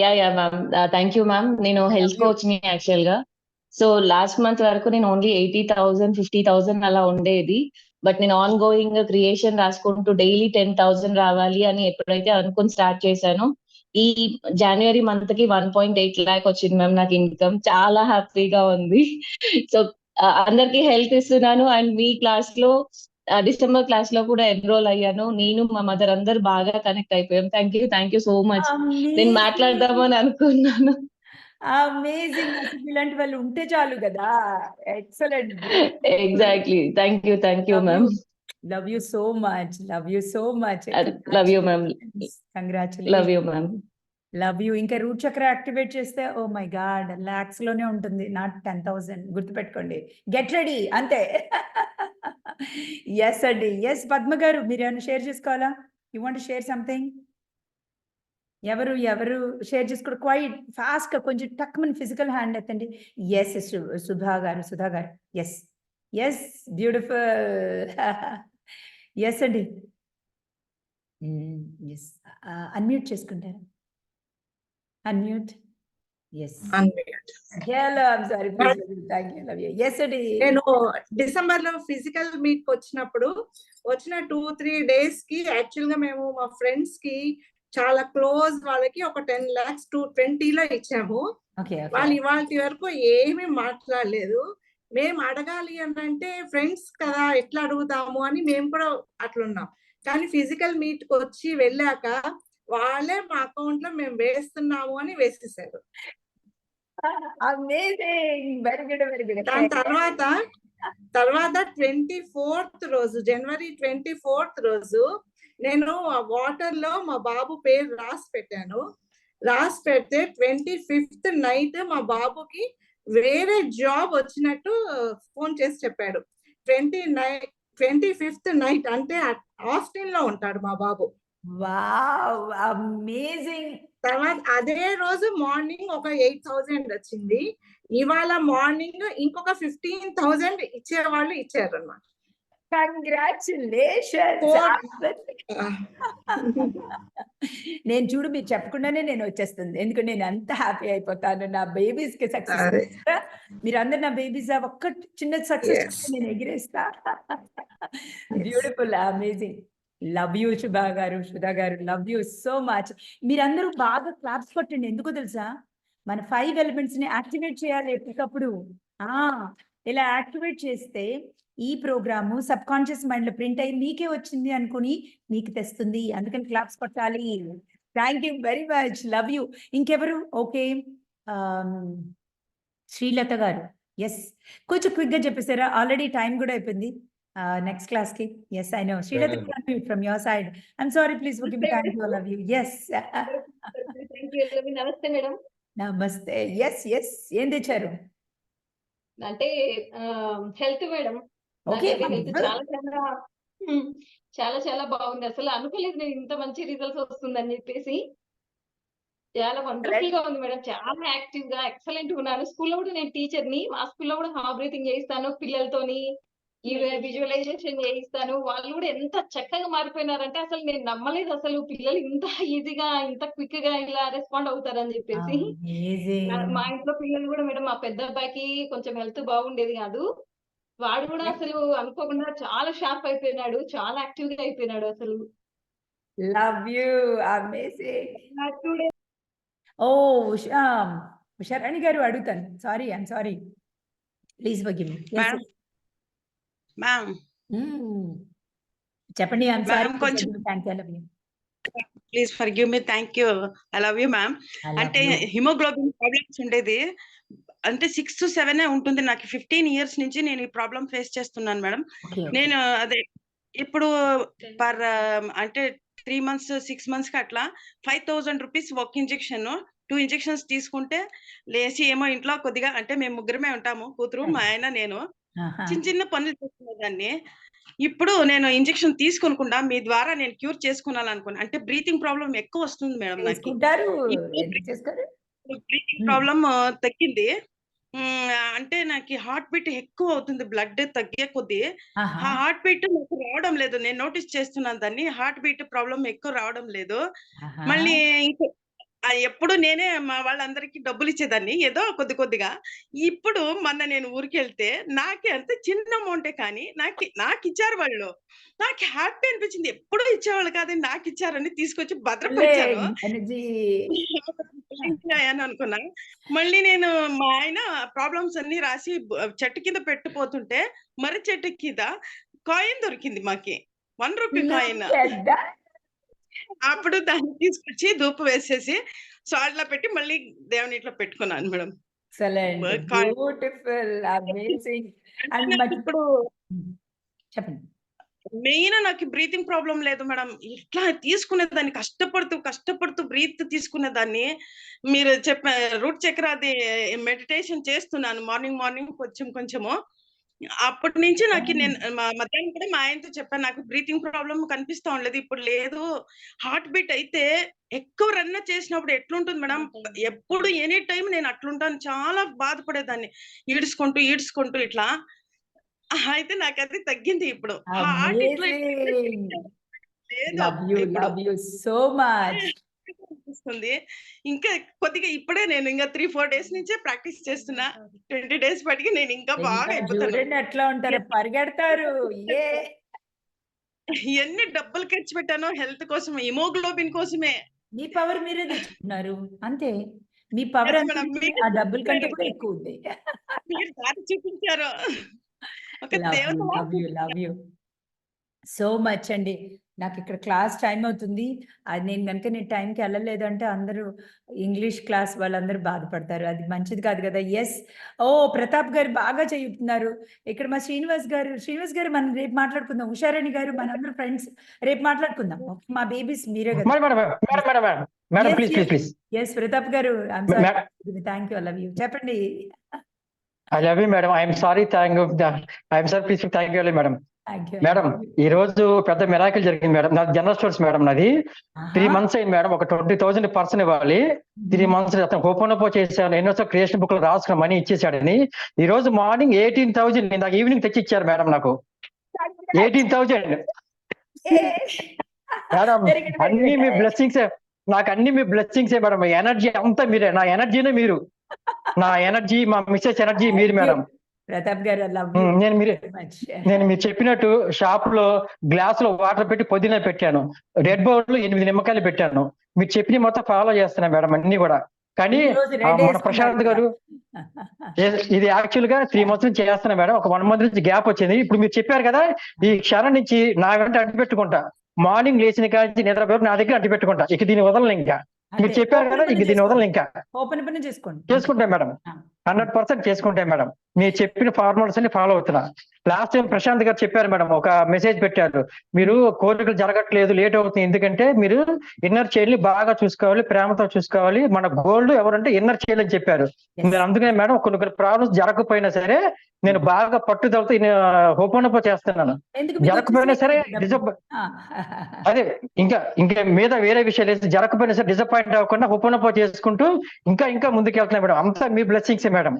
Yeah yeah ma'am thank you ma'am నేను health Love you. కోచ్ని యాక్చువల్గా. సో లాస్ట్ మంత్ వరకు నేను only eighty thousand fifty thousand అలా ఉండేది. బట్ నేను ఆన్ గోయింగ్ క్రియేషన్ రాసుకుంటూ డైలీ టెన్ థౌసండ్ రావాలి అని ఎప్పుడైతే అనుకుని స్టార్ట్ చేశానో ఈ జనవరి మంత్కి వన్ పాయింట్ ఎయిట్ ల్యాక్ వచ్చింది మ్యామ్ నాకు ఇన్కమ్ చాలా హ్యాపీగా ఉంది. సో అందరికి హెల్త్ ఇస్తున్నాను. అండ్ మీ క్లాస్లో డిసెంబర్ క్లాస్లో కూడా ఎన్రోల్ అయ్యాను. నేను మా మదర్ అందరు బాగా కనెక్ట్ అయిపోయాం. Thank you thank you so much నేను మాట్లాడదామని అనుకున్నాను. అమేజింగ్ ఇలాంటి వాళ్ళు ఉంటే చాలు కదా. Excellent exactly thank you thank you ma'am love you so much love you so much love you ma'am congratulation love you ma'am love you ఇంకా root chakra activate చేస్తే ఓ మై గాడ్ లాక్స్లోనే ఉంటుంది నాట్ టెన్ థౌసండ్ గుర్తుపెట్టుకోండి. Get ready అంతే. Yes అండి. Yes Padma గారు మీరు ఏమైనా షేర్ చేసుకోవాలా? యూ వాంట్ షేర్ సంథింగ్ ఎవరు ఎవరు? షేర్ చేసుకోవడం క్వైట్ ఫాస్ట్ కొంచెం టక్ మన ఫిజికల్ హ్యాండ్ ఎత్తండి ఎస్ సుధా గారు సుధా గారు. ఎస్ ఎస్ బ్యూటిఫుల్ ఎస్ అండి. Mm, ఎస్ అన్మ్యూట్ uh, చేసుకుంటారా? Unmute yes hello I'm sorry thank you love you yes అండి నేను డిసెంబర్లో ఫిజికల్ మీట్ వచ్చినప్పుడు వచ్చిన టూ త్రీ డేస్కి యాక్చువల్గా మేము మా ఫ్రెండ్స్కి చాలా క్లోజ్ వాళ్ళకి ఒక టెన్ లాక్స్ టూ ట్వంటీలో ఇచ్చాము. ఓకే వాళ్ళు ఇవాళ వరకు ఏమీ మాట్లాడలేదు. మేము అడగాలి అని అంటే ఫ్రెండ్స్ కదా ఎట్లా అడుగుతాము? అని మేము కూడా అట్లున్నాం. కానీ ఫిజికల్ మీట్కి వచ్చి వెళ్ళాక వాళ్ళే మా అకౌంట్లో మేము వేస్తున్నాము అని వేసేసారు. వెరీ గుడ్ వెరీ గుడ్ దాని తర్వాత తర్వాత ట్వంటీ ఫోర్త్ రోజు జనవరి ట్వంటీ ఫోర్త్ రోజు నేను ఆ వాటర్లో మా బాబు పేరు రాసి పెట్టాను. రాసి పెడితే ట్వంటీ ఫిఫ్త్ నైట్ మా బాబుకి వేరే జాబ్ వచ్చినట్టు ఫోన్ చేసి చెప్పాడు. Twenty night twenty fifth night అంటే ఆస్టిన్లో ఉంటాడు మా బాబు. వావ్! అమేజింగ్! తర్వాత అదే రోజు మార్నింగ్ ఒక ఎయిట్ థౌజండ్ వచ్చింది. ఇవాళ మార్నింగ్ ఇంకొక ఫిఫ్టీన్ థౌజండ్ ఇచ్చే వాళ్ళు ఇచ్చారు అన్నమాట కంగ్రాచులేషన్ నేను చూడు మీరు చెప్పకుండానే నేను వచ్చేస్తుంది. ఎందుకంటే నేను అంత హ్యాపీ అయిపోతాను. నా బేబీస్కి సక్సెస్. మీరు అందరు నా బేబీస్ ఒక్క చిన్న సక్సెస్. నేను ఎగిరేస్తా. Beautiful amazing! Love you Shubha గారు సుధా గారు లవ్ యూ సో మచ్ మీరందరూ బాగా క్లాప్స్ కొట్టండి. ఎందుకో తెలుసా? మన ఫైవ్ ఎలిమెంట్స్ని యాక్టివేట్ చేయాలి ఎప్పటికప్పుడు. ఆ ఇలా యాక్టివేట్ చేస్తే ఈ ప్రోగ్రాము సబ్ కాన్షియస్ మైండ్లో ప్రింట్ అయ్యి మీకే వచ్చింది అనుకుని మీకు తెస్తుంది. అందుకని క్లాప్స్ కొట్టాలి. Thank you very much love you ఇంకెవరు? ఓకే um, శ్రీలత గారు. ఎస్ కొంచెం క్విక్గా చెప్పేసారా ఆల్రెడీ టైం కూడా అయిపోయింది. నెక్స్ట్ క్లాస్కి. Yes I know Srilatha from your side I'm sorry please give time to love you yes namaste madam namaste yes yes ఏం తెచ్చారు? అంటే హెల్త్ మేడం ఓకే చాలా చాలా చాలా చాలా బాగుంది. అసలు అనుకోలేదు నేను ఇంత మంచి రిజల్ట్స్ వస్తుందని చెప్పేసి. చాలా వండర్ఫుల్గా ఉంది మేడం చాలా యాక్టివ్గా ఎక్సలెంట్ ఉన్నాను స్కూల్లో కూడా నేను టీచర్ని మా స్కూల్లో కూడా హార్ట్ బ్రీతింగ్ చేయిస్తాను పిల్లలతోని. ఈ విజువలైజేషన్ చేయిస్తాను. వాళ్ళు కూడా ఎంత చక్కగా మారిపోయినారంటే అసలు నేను నమ్మలేదు అసలు. పిల్లలు ఇంత ఈజీగా ఇంత క్విక్గా ఇలా రెస్పాండ్ అవుతారని చెప్పేసి. మా- ఇంట్లో పిల్లలు కూడా మేడం మా పెద్ద అబ్బాయికి కొంచెం హెల్త్ బాగుండేది కాదు. వాడు కూడా అసలు అనుకోకుండా చాలా షార్ప్ అయిపోయినాడు. చాలా యాక్టివ్గా అయిపోయినాడు అసలు. Love you amazing oh Usha Usharani గారు అడుగుతాను sorry I'm sorry please forgive Ma'am. Ma'am చెప్పండి కొంచెం- love you please forgive me thank you I love you ma'am అంటే హిమోగ్లోబిన్ ప్రాబ్లమ్స్ ఉండేది. అంటే సిక్స్ టు సెవెన్ ఉంటుంది నాకు ఫిఫ్టీన్ ఇయర్స్ నుంచి నేను ఈ ప్రాబ్లం ఫేస్ చేస్తున్నాను మేడం నేను అదే ఇప్పుడు పర్ అంటే త్రీ మంత్స్ సిక్స్ మంత్స్కి అట్లా ఫైవ్ థౌసండ్ రూపీస్ ఒక ఇంజెక్షన్ టూ ఇంజెక్షన్స్ తీసుకుంటే లేచి ఏమో ఇంట్లో కొద్దిగా అంటే మేము ముగ్గురమే ఉంటాము కూతురు మా ఆయన నేను చిన్న చిన్న పనులు చేసుకునేదాన్ని. ఇప్పుడు నేను ఇంజెక్షన్ తీసుకొనకుండా మీ ద్వారా నేను క్యూర్ చేసుకోవాలనుకున్నా అంటే బ్రీతింగ్ ప్రాబ్లం ఎక్కువ వస్తుంది మేడం నాకు. బ్రీతింగ్. ప్రాబ్లం తగ్గింది. అంటే నాకు హార్ట్ బీట్ ఎక్కువ అవుతుంది బ్లడ్ తగ్గే కొద్దీ. ఆ. హార్ట్ బీట్ నాకు రావడం లేదు. నేను నోటీస్ చేస్తున్నాను దాన్ని. హార్ట్ బీట్ ప్రాబ్లం ఎక్కువ రావడం లేదు. మళ్ళీ ఇంకో ఎప్పుడు నేనే మా వాళ్ళందరికీ డబ్బులు ఇచ్చేదాన్ని ఏదో కొద్ది కొద్దిగా. ఇప్పుడు మొన్న నేను ఊరికి వెళ్తే నాకే అంత చిన్న అమౌంటే కానీ నాకు నాకు ఇచ్చారు వాళ్ళు. నాకు హ్యాపీ అనిపించింది. ఎప్పుడు ఇచ్చేవాళ్ళు కాదని నాకు ఇచ్చారని తీసుకొచ్చి భద్రపరిచారు. అని అనుకున్నా. మళ్ళీ నేను మా ఆయన ప్రాబ్లమ్స్ అన్ని రాసి చెట్టు కింద పెట్టిపోతుంటే మరి చెట్టు కింద కాయిన్ దొరికింది మాకి. One rupee coin. అప్పుడు దాన్ని తీసుకొచ్చి ధూపు వేసేసి సాల్ట్ పెట్టి మళ్ళీ దేవుని ఇట్లా పెట్టుకున్నాను మేడం. బ్యూటిఫుల్ అమేజింగ్ అండ్ ఇప్పుడు చెప్పండి. మెయిన్ నాకు బ్రీతింగ్ ప్రాబ్లం లేదు మేడం. ఇట్లా తీసుకునేదాన్ని కష్టపడుతూ కష్టపడుతూ బ్రీత్ తీసుకునేదాన్ని మీరు చెప్ప రూట్ చక్ర అది మెడిటేషన్ చేస్తున్నాను. మార్నింగ్ మార్నింగ్ కొంచెం కొంచెము. అప్పటి నుంచి నాకు నేను మా- మధ్యాహ్నం కూడా మా ఆయనతో చెప్పాను నాకు బ్రీతింగ్ ప్రాబ్లం కనిపిస్తా ఉండలేదు ఇప్పుడు లేదు. హార్ట్ బీట్ అయితే ఎక్కువ రన్ చేసినప్పుడు ఎట్లుంటుంది మేడం? ఎప్పుడు ఎనీ టైం నేను అట్లుంటాను. చాలా బాధపడేదాన్ని. ఈడ్చుకుంటూ ఈడ్చుకుంటూ ఇట్లా. అయితే నాకు అది తగ్గింది ఇప్పుడు. హార్ట్ ఇట్లా సో మచ్ అనిపిస్తుంది. ఇంకా కొద్దిగా ఇప్పుడే నేను ఇంకా త్రీ ఫోర్ డేస్ నుంచే ప్రాక్టీస్ చేస్తున్నా. ట్వంటీ డేస్ పటికి నేను ఇంకా బాగా అయిపోతాను. ఉంటారు. పరిగెడతారు. ఏ? ఎన్ని డబ్బులు ఖర్చు పెట్టానో హెల్త్ కోసం హిమోగ్లోబిన్ కోసమే. మీ పవర్ మీరే తెచ్చుకున్నారు. అంతే. మీ పవర్ ఆ డబ్బుల కంటే కూడా. ఎక్కువ ఉంది. మీరు దారి చూపించారు. ఒక దేవత love you love you so much అండి. నాకు ఇక్కడ క్లాస్ టైం అవుతుంది. అది నేను కనుక నేను టైంకి వెళ్ళలేదు అంటే అందరూ ఇంగ్లీష్ క్లాస్ వాళ్ళందరూ బాధపడతారు. అది మంచిది కాదు కదా. ఎస్ ఓ ప్రతాప్ గారు బాగా చెప్తున్నారు ఇక్కడ మా శ్రీనివాస్ గారు శ్రీనివాస్ గారు మనం రేపు మాట్లాడుకుందాం. ఉషారాణి గారు మనందరూ ఫ్రెండ్స్ రేపు మాట్లాడుకుందాం. మా బేబీస్ మీరే కదా. ఎస్ ప్రతాప్ గారు థ్యాంక్ యూ లవ్ యూ చెప్పండి. I love you madam I'm sorry thank you I'm sir please thank you madam madam ఈ రోజు పెద్ద మిరాకిల్ జరిగింది మేడం. నాది జనరల్ స్టోర్స్ మేడం నాది. త్రీ మంత్స్ అయింది మేడం. ఒక ట్వంటీ థౌసండ్ పర్సన్ ఇవ్వాలి. త్రీ మంత్స్ అతను ఓపెన్ అప్ చేశాను. ఎన్నోసార్లు క్రియేషన్ బుక్లో రాసుకున్న మనీ ఇచ్చేసాడని ఈ రోజు మార్నింగ్ ఎయిటీన్ థౌసండ్ నాకు ఈవినింగ్ తెచ్చి ఇచ్చారు మేడం నాకు. Eighteen thousand. మేడం అన్ని. మీ బ్లెస్సింగ్స్ నాకు అన్ని మీ బ్లెస్సింగ్స్ మేడం. ఎనర్జీ అంతా మీరే. నా ఎనర్జీనే మీరు. నా ఎనర్జీ మా మిస్సెస్ ఎనర్జీ మీరు మేడం. ప్రతాప్ గారు నేను మీరు నేను మీరు చెప్పినట్టు షాప్లో గ్లాస్లో వాటర్ పెట్టి పొద్దున పెట్టాను. రెడ్ బౌల్లో ఎనిమిది నిమ్మకాయలు పెట్టాను. మీరు చెప్పిన మొత్తం ఫాలో చేస్తున్నా మేడం అన్ని కూడా. కానీ మన ప్రశాంత్ గారు ఇది యాక్చువల్గా త్రీ మంత్స్ నుంచి చేస్తున్నా మేడం. ఒక వన్ మంత్ నుంచి గ్యాప్ వచ్చింది. ఇప్పుడు మీరు చెప్పారు కదా ఈ క్షణం నుంచి నా వెంట అడ్డు పెట్టుకుంటా మార్నింగ్ లేచిన కాంచి నిద్రపోయి నా దగ్గర అడ్డు పెట్టుకుంటా ఇక దీని వదలను ఇంకా. మీరు చెప్పారు కదా ఇక దీని వదలను ఇంకా ఓపెన్ పని చేసుకోండి చేసుకుంటా మేడం. హండ్రెడ్ పర్సెంట్ చేసుకుంటా మేడం. మీరు చెప్పిన ఫార్మాలిటీస్ అన్ని ఫాలో అవుతున్నా. లాస్ట్ టైం ప్రశాంత్ గారు చెప్పారు మేడం ఒక మెసేజ్ పెట్టారు. మీరు కోరికలు జరగట్లేదు లేట్ అవుతుంది. ఎందుకంటే మీరు ఇన్నర్ చైల్డ్ని బాగా చూసుకోవాలి ప్రేమతో చూసుకోవాలి. మన గోల్డ్ ఎవరంటే ఇన్నర్ చైల్డ్ అని చెప్పారు. మీరు అందుకనే మేడం కొన్ని కొన్ని ప్రాబ్లమ్స్ జరగకపోయినా సరే నేను బాగా పట్టుదలతో ఓపెన్ అప్ చేస్తున్నాను. జరగకపోయినా సరే. అదే ఇంకా ఇంకా మీద వేరే విషయాలు వేసి జరగకపోయినా సరే డిసప్పాయింట్ అవ్వకుండా ఓపెన్ అప్ చేసుకుంటూ ఇంకా ఇంకా ముందుకు వెళ్తున్నాయి మేడం. అంతా మీ blessings madam.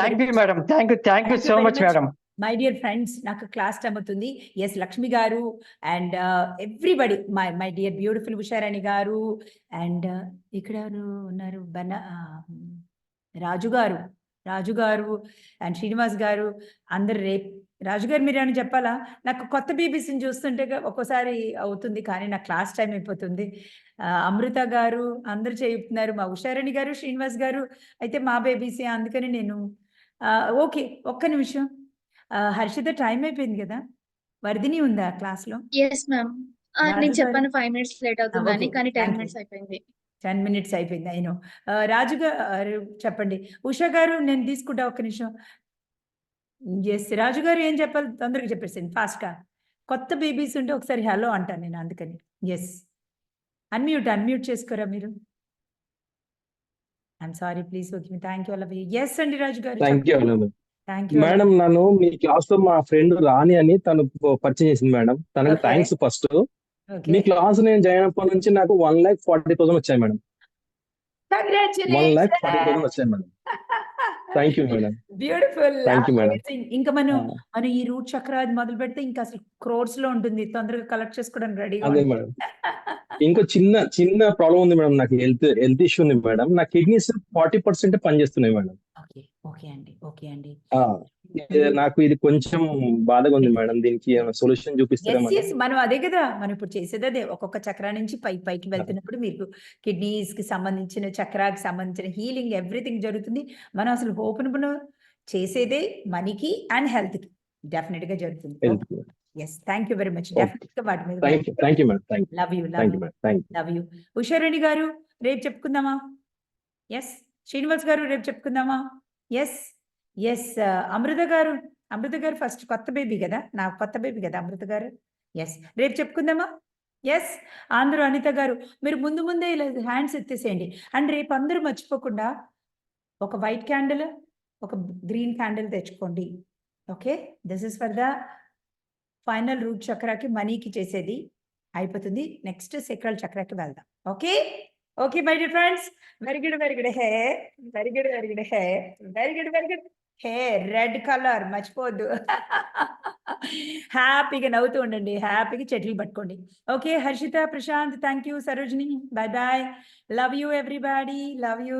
Thank you. Madam. Thank you thank you so much. Madam. My dear friends నాకు క్లాస్ టైం అవుతుంది. ఎస్ లక్ష్మి గారు and everybody my my dear beautiful Usharani గారు అండ్ uh, ఇక్కడ ఉన్నారు? బన రాజు గారు రాజు గారు అండ్ శ్రీనివాస్ గారు అందరు రేపు రాజు గారు మీరు ఏమైనా చెప్పాలా? నాకు కొత్త బీబీసీని చూస్తుంటే ఒక్కోసారి అవుతుంది కానీ నా క్లాస్ టైం అయిపోతుంది. అమృత గారు అందరు చెప్తున్నారు మా ఉషారాణి గారు శ్రీనివాస్ గారు అయితే మా బేబీసీ అందుకని నేను ఓకే ఒక్క నిమిషం. హర్షిత టైం అయిపోయింది కదా? వర్ధిని ఉందా క్లాస్లో ఎస్ మ్యామ్ నేను చెప్పాను ఫైవ్ మినిట్స్ లేట్ అవుతుందని. కానీ టెన్. మినిట్స్ అయిపోయింది. టెన్ మినిట్స్ అయిపోయింది అయినో రాజు గారు చెప్పండి. ఉషా గారు నేను తీసుకుంటా ఒక్క నిమిషం. ఎస్ రాజు గారు ఏం చెప్పాలి? తొందరగా చెప్పేసింది ఫాస్ట్గా. కొత్త బేబీస్ ఉంటే ఒకసారి హలో అంటాను నేను అందుకని. ఎస్ అన్మ్యూట్ అన్మ్యూట్ చేసుకోరా మీరు? I'm sorry please okay thank you అలా ఎస్ అండి రాజు గారు thank you madam thank you madam నన్ను మీ క్లాస్లో మా ఫ్రెండ్ రాణి అని తను పరిచయం చేసింది మేడం. తనకు. Thanks first. మీ క్లాస్ నేను జాయిన్ అయినప్పటి నుంచి నాకు వన్ లాక్ ఫార్టీ థౌసండ్ వచ్చాయి madam. One lakh forty thousand వచ్చాయి madam. Thank you madam. Beautiful Thank you, madam. ఇంకా మనం మనం ఈ రూట్ చక్ర అది మొదలు పెడితే ఇంకా అసలు క్రోర్స్లో ఉంటుంది. తొందరగా కలెక్ట్ చేసుకోవడానికి రెడీ అదే మేడం. ఇంకో చిన్న చిన్న ప్రాబ్లం ఉంది మేడం. నాకు హెల్త్ హెల్త్ ఇష్యూ ఉంది మేడం. నా కిడ్నీస్ ఫార్టీ పర్సెంట్ పనిచేస్తున్నాయి మేడం. ఓకే అండి. ఓకే అండి. ఆ, ఇది నాకు ఇది కొంచెం బాధగా ఉంది మేడం. దీనికి సొల్యూషన్ చూపిస్తారా ఎస్ మేడం? ఎస్ మనం అదే కదా. మనం ఇప్పుడు చేసేది అదే. ఒక్కొక్క చక్ర నుంచి పై పైకి వెళ్తున్నప్పుడు మీకు కిడ్నీస్కి సంబంధించిన చక్రాకి సంబంధించిన హీలింగ్ ఎవ్రీథింగ్ జరుగుతుంది. మనం అసలు ఓపెన్ చేసేదే మనీకి అండ్ హెల్త్కి డెఫినెట్గా జరుగుతుంది. Health yes thank you very much Okay. డెఫినెట్గా వాటి మీద thank you thank you madam thank you love you love thank you you madam thank you love you Usharani garu రేపు చెప్పుకుందామా? ఎస్ శ్రీనివాస్ గారు రేపు చెప్పుకుందామా? ఎస్ ఎస్ uh, అమృత గారు అమృత గారు first కొత్త baby కదా? నా కొత్త బేబీ కదా అమృత గారు? ఎస్ రేపు చెప్పుకుందామా? ఎస్ అందరూ అనిత గారు మీరు ముందు ముందే ఇలా హ్యాండ్స్ ఎత్తేసేయండి. అండ్ రేపు అందరూ మర్చిపోకుండా ఒక వైట్ క్యాండిల్ ఒక గ్రీన్ క్యాండిల్ తెచ్చుకోండి. Okay this is for the final root చక్రాకి మనీకి చేసేది. అయిపోతుంది. నెక్స్ట్ సెక్రల్ చక్రాకి వెళ్దాం. Okay okay my dear friends very good very good hey very good very good hey very good very good hey red colour మర్చిపోద్దు హ్యాపీగా నవ్వుతూ ఉండండి. హ్యాపీగా చెట్లు పట్టుకోండి. Okay Harshita Prashant thank you Sarojini bye bye love you everybody love you